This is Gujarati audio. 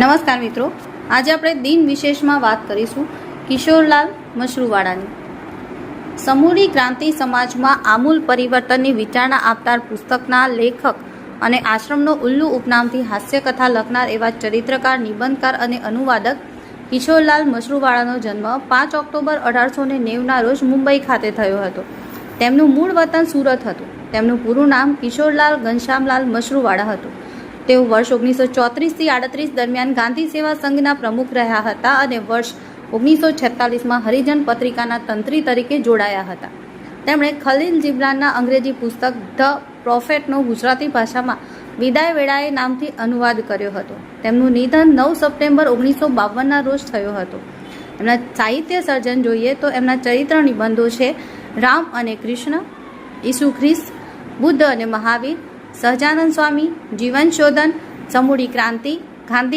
નમસ્કાર મિત્રો. આજે આપણે દિન વિશેષમાં વાત કરીશું કિશોરલાલ મશરૂવાળાની. સમૂરી ક્રાંતિ સમાજમાં આમૂલ પરિવર્તનની વિચારણા આપનાર પુસ્તકના લેખક અને આશ્રમનો ઉલ્લુ ઉપનામથી હાસ્યકથા લખનાર એવા ચરિત્રકાર, નિબંધકાર અને અનુવાદક કિશોરલાલ મશરૂવાળાનો જન્મ પાંચ ઓક્ટોબર અઢારસો ને નેવના રોજ મુંબઈ ખાતે થયો હતો. તેમનું મૂળ વતન સુરત હતું. તેમનું પૂરું નામ કિશોરલાલ ઘનશ્યામલાલ મશરૂવાળા હતું. તેઓ વર્ષ ઓગણીસો ચોત્રીસથી આડત્રીસ દરમિયાન ગાંધી સેવા સંઘના પ્રમુખ રહ્યા હતા અને વર્ષ ઓગણીસો છેતાલીસમાં હરિજન પત્રિકાના તંત્રી તરીકે જોડાયા હતા. તેમણે ખલીલ જિબ્રાનના અંગ્રેજી પુસ્તક ધ પ્રોફેટનો ગુજરાતી ભાષામાં વિદાય વેળાએ નામથી અનુવાદ કર્યો હતો. તેમનું નિધન નવ સપ્ટેમ્બર ઓગણીસો બાવનના રોજ થયો હતો. એમના સાહિત્ય સર્જન જોઈએ તો એમના ચરિત્ર નિબંધો છે રામ અને કૃષ્ણ, ઈસુ ખ્રિસ્ત, બુદ્ધ અને મહાવીર સહજાનંદ સ્વામી જીવન શોધન સમૂળી ક્રાંતિ ગાંધી